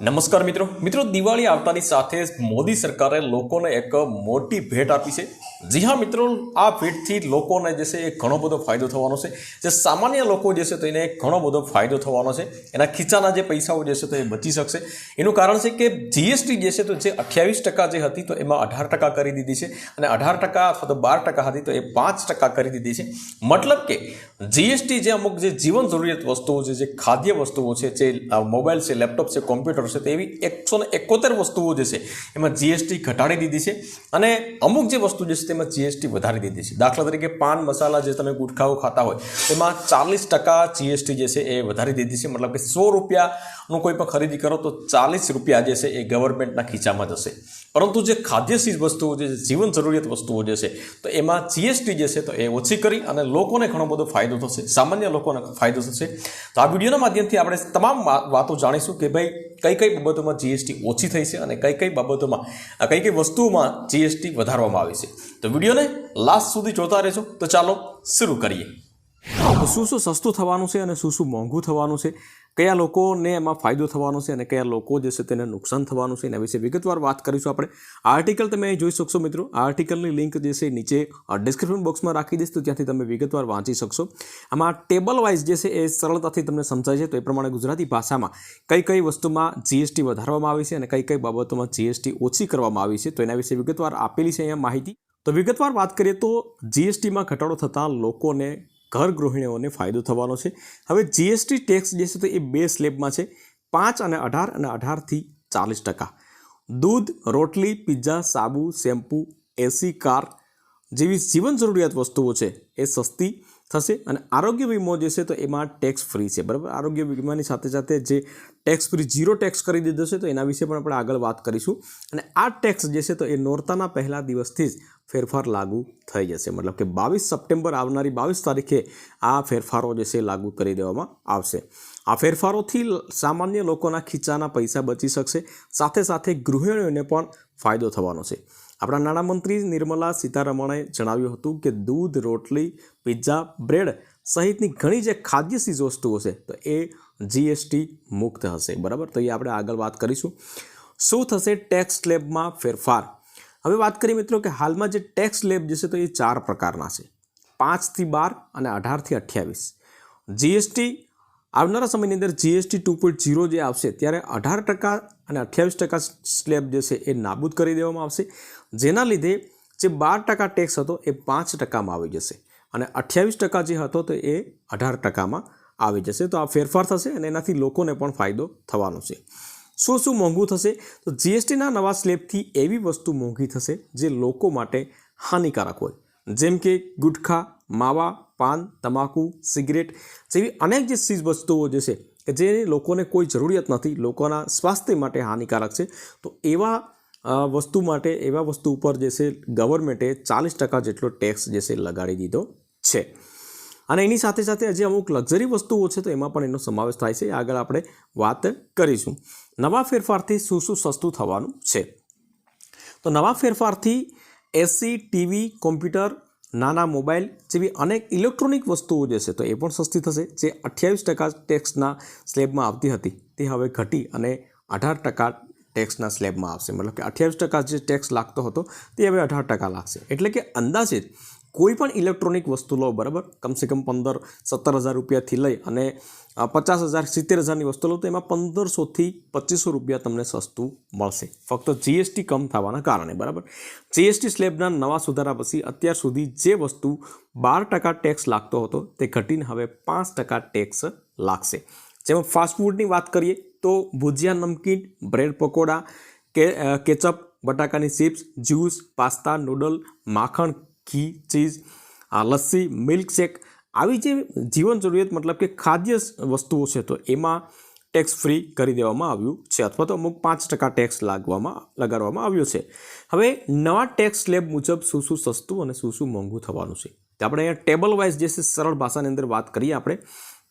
નમસ્કાર મિત્રો. મિત્રો, દિવાળી આવતાની સાથે મોદી સરકારે લોકોને એક મોટી ભેટ આપી છે. જી હા મિત્રો, આ ભેટથી લોકોને જે છે એ ઘણો બધો ફાયદો થવાનો છે. જે સામાન્ય લોકો જે છે તો એને ઘણો બધો ફાયદો થવાનો છે. એના ખીચાના જે પૈસાઓ જે છે તો એ બચી શકશે. એનું કારણ છે કે જીએસટી જે છે તો જે અઠ્યાવીસ ટકા જે હતી તો એમાં અઢાર ટકા કરી દીધી છે અને અઢાર ટકા અથવા તો બાર ટકા હતી તો એ પાંચ ટકા કરી દીધી છે. મતલબ કે જીએસટી જે અમુક જે જીવન જરૂરિયાત વસ્તુઓ છે, જે ખાદ્ય વસ્તુઓ છે, જે મોબાઈલ છે, લેપટોપ છે, કોમ્પ્યુટર છે તેવી એકસો ને એકોતેર વસ્તુઓ જે છે એમાં જીએસટી ઘટાડી દીધી છે અને અમુક જે વસ્તુ જે છે તેમાં જીએસટી વધારી દીધી છે. દાખલા તરીકે પાન મસાલા જે તમે ગુટખાઓ ખાતા હોય તેમાં ચાલીસ ટકા જીએસટી જે છે એ વધારી દીધી છે. મતલબ કે સો રૂપિયાનું કોઈ પણ ખરીદી કરો તો ચાલીસ રૂપિયા જે છે એ ગવર્મેન્ટના ખીચામાં જશે. પરંતુ જે ખાદ્ય વસ્તુઓ જે છે, જીવન જરૂરિયાત વસ્તુઓ જે છે તો એમાં જીએસટી જે છે તો એ ઓછી કરી અને લોકોને ઘણો બધો ફાયદો થશે. સામાન્ય લોકોને ફાયદો થશે. તો આ વિડીયોના માધ્યમથી આપણે તમામ વાતો જાણીશું કે ભાઈ કઈ કઈ બાબતોમાં જીએસટી ઓછી થઈ છે અને કઈ કઈ બાબતોમાં કઈ કઈ વસ્તુઓમાં જીએસટી વધારવામાં આવી છે. તો વિડીયોને લાસ્ટ સુધી જોતા રહેશો તો ચાલો, શરૂ કરીએ. શું શું સસ્તું થવાનું છે અને શું શું મોંઘું થવાનું છે? કયા લોકોને એમાં ફાયદો થવાનો છે અને કયા લોકો જે છે તેને નુકસાન થવાનું છે એના વિશે વિગતવાર વાત કરીશું આપણે. આર્ટિકલ તમે જોઈ શકશો મિત્રો. આર્ટિકલની લિંક જે છે નીચે ડિસ્ક્રિપ્શન બોક્સમાં રાખી દઈશ તો ત્યાંથી તમે વિગતવાર વાંચી શકશો. આમાં ટેબલ વાઇઝ જે છે એ સરળતાથી તમને સમજાય છે. તો એ પ્રમાણે ગુજરાતી ભાષામાં કઈ કઈ વસ્તુમાં જીએસટી વધારવામાં આવી છે અને કઈ કઈ બાબતોમાં જીએસટી ઓછી કરવામાં આવી છે તો એના વિશે વિગતવાર આપેલી છે અહીંયા માહિતી. તો વિગતવાર વાત કરીએ તો જીએસટીમાં ઘટાડો થતાં લોકોને ઘર ગૃહિણીઓને ફાયદો થવાનો છે. હવે જીએસટી ટેક્સ જે છે તો એ બે સ્લેબમાં છે. પાંચ અને અઢાર અને અઢારથી ચાલીસ ટકા. દૂધ, રોટલી, પિઝા, સાબુ, શેમ્પૂ, એસી, કાર જેવી જીવન જરૂરિયાત વસ્તુઓ છે એ સસ્તી થશે અને આરોગ્ય વીમો જે છે તો એમાં ટેક્સ ફ્રી છે. બરાબર? આરોગ્ય વીમાની સાથે સાથે જે ટેક્સ ફ્રી ઝીરો ટેક્સ કરી દીધો છે તો એના વિશે પણ આપણે આગળ વાત કરીશું. અને આ ટેક્સ જે છે તો એ નોરતાના પહેલા દિવસથી જ ફેરફાર લાગુ થઈ જશે. મતલબ કે બાવીસ સપ્ટેમ્બર આવનારી બાવીસ તારીખે આ ફેરફારો જે છે લાગુ કરી દેવામાં આવશે. આ ફેરફારોથી સામાન્ય લોકોના ખીચાના પૈસા બચી શકશે. સાથે સાથે ગૃહિણીઓને પણ ફાયદો થવાનો છે. આપણા નાણામંત્રી નિર્મલા સીતારમણે જણાવ્યું હતું કે દૂધ, રોટલી, પિઝા, બ્રેડ સહિતની ઘણી જે ખાદ્ય ચીજ વસ્તુઓ છે, તો એ જીએસટી મુક્ત હશે. બરાબર? તો એ આપણે આગળ વાત કરીશું. શું થશે? ટેક્સ સ્લેબમાં ફેરફાર. હવે વાત કરીએ મિત્રો કે હાલમાં જે ટેક્સ લેબ જે છે તો એ ચાર પ્રકારના છે. પાંચથી બાર અને અઢારથી અઠ્યાવીસ. જીએસટી આવનારા સમયની અંદર જીએસટી ટુ પોઈન્ટ ઝીરો જે આવશે ત્યારે અઢાર ટકા અને અઠ્યાવીસ ટકા સ્લેબ જે છે એ નાબૂદ કરી દેવામાં આવશે. જેના લીધે જે બાર ટકા ટેક્સ હતો એ પાંચ ટકામાં આવી જશે અને અઠ્યાવીસ ટકા જે હતો તો એ અઢાર ટકામાં આવી જશે. તો આ ફેરફાર થશે અને એનાથી લોકોને પણ ફાયદો થવાનો છે. શું શું મોંઘું થશે? તો જીએસટીના નવા સ્લેબથી એવી વસ્તુ મોંઘી થશે જે લોકો માટે હાનિકારક હોય. જેમ કે ગુટખા, માવા, પાન, તમાકુ, સિગરેટ જેવી અનેક જે ચીજ વસ્તુઓ જે છે કે જે લોકોને કોઈ જરૂરિયાત નથી, લોકોના સ્વાસ્થ્ય માટે હાનિકારક છે. તો એવા વસ્તુ માટે, એવા વસ્તુ ઉપર જે છે ગવર્મેન્ટે ચાલીસ ટકા જેટલો ટેક્સ જે છે લગાડી દીધો છે. અને એની સાથે સાથે હજી અમુક લક્ઝરી વસ્તુઓ છે, તો એમાં પણ એનો સમાવેશ થાય છે. આગળ આપણે વાત કરીશું. નવા ફેરફારથી શું શું સસ્તું થવાનું છે? તો નવા ફેરફારથી એસી, ટીવી, કોમ્પ્યુટર, નાના મોબાઈલ જેવી અનેક ઇલેક્ટ્રોનિક વસ્તુઓ જે છે, તો એ પણ સસ્તી થશે. જે અઠ્યાવીસ ટકા ટેક્સના સ્લેબમાં આવતી હતી, તે હવે ઘટી અને અઢાર ટકા ટેક્સના સ્લેબમાં આવશે. મતલબ કે અઠ્યાવીસ ટકા જે ટેક્સ લાગતો હતો, તે હવે અઢાર ટકા લાગશે. એટલે કે અંદાજિત કોઈ પણ ઇલેક્ટ્રોનિક વસ્તુ લો, બરાબર? કમસે કમ પંદર સત્તર હજાર રૂપિયાથી લઈ અને પચાસ હજાર, સિત્તેર હજારની વસ્તુ લો, તો એમાં પંદરસોથી પચીસો રૂપિયા તમને સસ્તું મળશે. ફક્ત જીએસટી કમ થવાના કારણે, બરાબર? જીએસટી સ્લેબના નવા સુધારા પછી અત્યાર સુધી જે વસ્તુ બાર ટકા ટેક્સ લાગતો હતો, તે ઘટીને હવે પાંચ ટકા ટેક્સ લાગશે. જેમાં ફાસ્ટફૂડની વાત કરીએ, તો ભુજિયા નમકીન, બ્રેડ પકોડા, કે કેચઅપ, બટાકાની ચિપ્સ, જ્યુસ, પાસ્તા, નૂડલ, માખણ ઘી, ચીઝ લસ્સી, મિલ્કશેક આવી જે જીવન જરૂરિયાત મતલબ કે ખાદ્ય વસ્તુઓ છે તો એમાં ટેક્સ ફ્રી કરી દેવામાં આવ્યું છે અથવા તો અમુક પાંચ ટકા ટેક્સ લાગવામાં, લગાડવામાં આવ્યો છે. હવે નવા ટેક્સ સ્લેબ મુજબ શું શું સસ્તું અને શું શું મોંઘું થવાનું છે? આપણે અહીંયા ટેબલ વાઇઝ જે છે સરળ ભાષાની અંદર વાત કરીએ આપણે,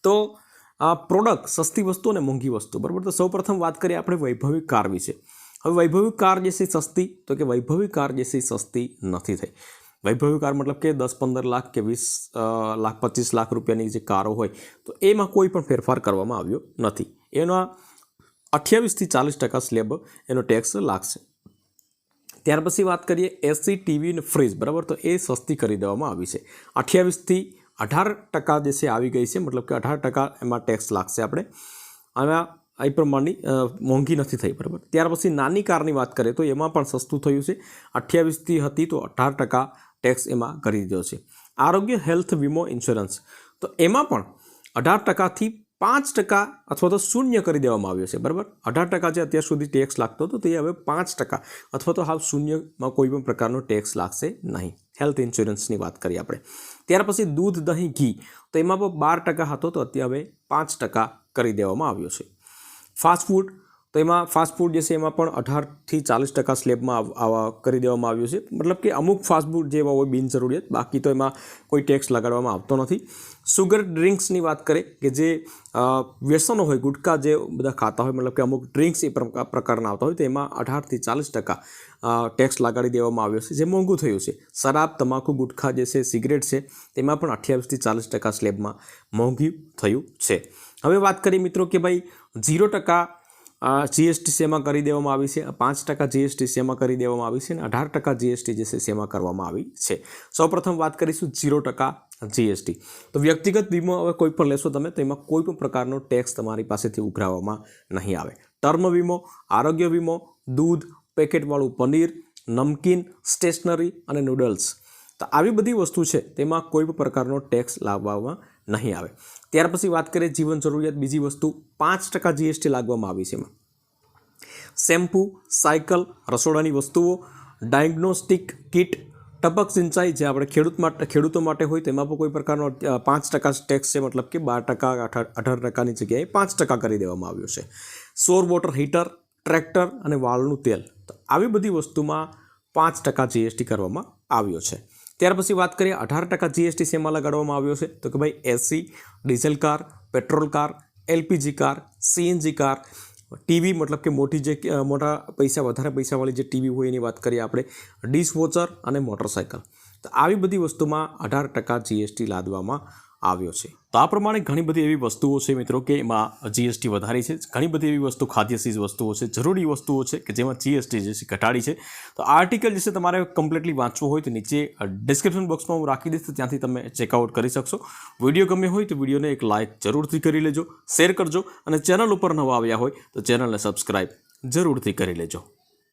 તો આ પ્રોડક્ટ સસ્તી વસ્તુ અને મોંઘી વસ્તુ, બરાબર? તો સૌપ્રથમ વાત કરીએ આપણે વૈભવી કાર વિશે. હવે વૈભવી કાર જે છે સસ્તી, તો કે વૈભવી કાર જે છે સસ્તી નથી થઈ. વૈભવી કાર મતલબ કે દસ પંદર લાખ કે વીસ લાખ, પચીસ લાખ રૂપિયાની જે કારો હોય, તો એમાં કોઈ પણ ફેરફાર કરવામાં આવ્યો નથી. એના અઠ્યાવીસથી ચાલીસ ટકા સ્લેબ એનો ટેક્સ લાગશે. ત્યાર પછી વાત કરીએ એસી, ટીવી અને ફ્રીજ, બરાબર? તો એ સસ્તી કરી દેવામાં આવી છે. અઠ્યાવીસથી અઢાર ટકા જે છે આવી ગઈ છે, મતલબ કે અઢાર ટકા એમાં ટેક્સ લાગશે આપણે. આમાં એ પ્રમાણની મોંઘી નથી થઈ, બરાબર? ત્યાર પછી નાની કારની વાત કરીએ તો એમાં પણ સસ્તું થયું છે. અઠ્યાવીસથી હતી તો અઢાર ટકા ટેક્સ એમાં કરી દીધો છે. આરોગ્ય, હેલ્થ વીમો, ઇન્સ્યોરન્સ. તો એમાં પણ અઢાર ટકાથી પાંચ ટકા અથવા તો શૂન્ય કરી દેવામાં આવ્યો છે, બરાબર? અઢાર ટકા જે અત્યાર સુધી ટેક્સ લાગતો હતો તે હવે પાંચ ટકા અથવા તો હાવ શૂન્યમાં કોઈ પણ પ્રકારનો ટેક્સ લાગશે નહીં. હેલ્થ ઇન્સ્યોરન્સની વાત કરીએ આપણે. ત્યાર પછી દૂધ, દહીં, ઘી. તો એમાં પણ બાર ટકા હતો તો અત્યારે હવે પાંચ ટકા કરી દેવામાં આવ્યો છે. ફાસ્ટ ફૂડ તો એમાં ફાસ્ટફૂડ જે છે એમાં પણ અઢારથી ચાલીસ ટકા સ્લેબમાં આવા કરી દેવામાં આવ્યું છે. મતલબ કે અમુક ફાસ્ટફૂડ જેવા હોય બિનજરૂરિયાત બાકી તો એમાં કોઈ ટેક્સ લગાડવામાં આવતો નથી. સુગર ડ્રિંક્સની વાત કરીએ કે જે વ્યસનો હોય ગુટખા જે બધા ખાતા હોય, મતલબ કે અમુક ડ્રિંક્સ એ પ્રકા- પ્રકારના આવતા હોય, તો એમાં અઢારથી ચાલીસ ટકા ટેક્સ લગાડી દેવામાં આવ્યો છે, જે મોંઘું થયું છે. શરાબ, તમાકુ, ગુટખા જે છે સિગરેટ છે, તેમાં પણ અઠ્યાવીસથી ચાલીસ ટકા સ્લેબમાં મોંઘી થયું છે. હવે વાત કરીએ મિત્રો કે ભાઈ, ઝીરો ટકા જીએસટી સેમાં કરી દેવામાં આવી છે? પાંચ ટકા જીએસટી સેમાં કરી દેવામાં આવી છે અને અઢાર ટકા જીએસટી જે છે સેમાં કરવામાં આવી છે? સૌપ્રથમ વાત કરીશું ઝીરો ટકા જીએસટી તો વ્યક્તિગત વીમો હવે કોઈ પણ લેશો તમે, તો એમાં કોઈ પણ પ્રકારનો ટેક્સ તમારી પાસેથી ઉઘરાવવામાં નહીં આવે. ટર્મ વીમો, આરોગ્ય વીમો, દૂધ, પેકેટવાળું પનીર, નમકીન સ્ટેશનરી અને નૂડલ્સ તો આવી બધી વસ્તુ છે, તેમાં કોઈ પણ પ્રકારનો ટેક્સ લાવવામાં નહીં આવે. ત્યાર પછી વાત કરીએ જીવન જરૂરિયાત. બીજી વસ્તુ, પાંચ ટકા જીએસટી લાગવામાં આવી છે એમાં. શેમ્પૂ, સાયકલ, રસોડાની વસ્તુઓ, ડાયગ્નોસ્ટિક કિટ, ટપક સિંચાઈ જે આપણે ખેડૂત માટે, ખેડૂતો માટે હોય તેમાં પણ કોઈ પ્રકારનો પાંચ ટકા ટેક્સ છે, મતલબ કે બાર ટકા અઢાર ટકાની જગ્યાએ પાંચ ટકા કરી દેવામાં આવ્યો છે. સોર વોટર હીટર, ટ્રેક્ટર અને વાળનું તેલ. તો આવી બધી વસ્તુમાં પાંચ ટકા જીએસટી કરવામાં આવ્યો છે. ત્યાર પછી વાત કરીએ અઢાર ટકા જીએસટી શેમાં લગાડવામાં આવ્યો છે. તો કે ભાઈ AC, diesel car, petrol car, LPG car, CNG car, TV મતલબ કે મોટી જે મોટા પૈસા, વધારે પૈસાવાળી જે ટીવી હોય એની વાત કરીએ આપણે ડિશ વોચર અને મોટરસાયકલ. તો આવી બધી વસ્તુમાં અઢાર ટકા જીએસટી લાદવામાં આવ્યો છે. તો આ પ્રમાણે ઘણી બધી એવી વસ્તુઓ છે મિત્રો કે એમાં જીએસટી વધારી છે. ઘણી બધી એવી વસ્તુ ખાદ્ય ચીજ વસ્તુઓ છે, જરૂરી વસ્તુઓ છે કે જેમાં જીએસટી જે છે ઘટાડી છે. તો આર્ટિકલ જે છે તમારે કમ્પ્લીટલી વાંચવું હોય તો નીચે ડિસ્ક્રિપ્શન બોક્સમાં હું રાખી દઈશ ત્યાંથી તમે ચેકઆઉટ કરી શકશો. વીડિયો ગમે હોય તો વિડીયોને એક લાઇક જરૂરથી કરી લેજો શેર કરજો અને ચેનલ ઉપર નવા આવ્યા હોય તો ચેનલને સબસ્ક્રાઈબ જરૂરથી કરી લેજો.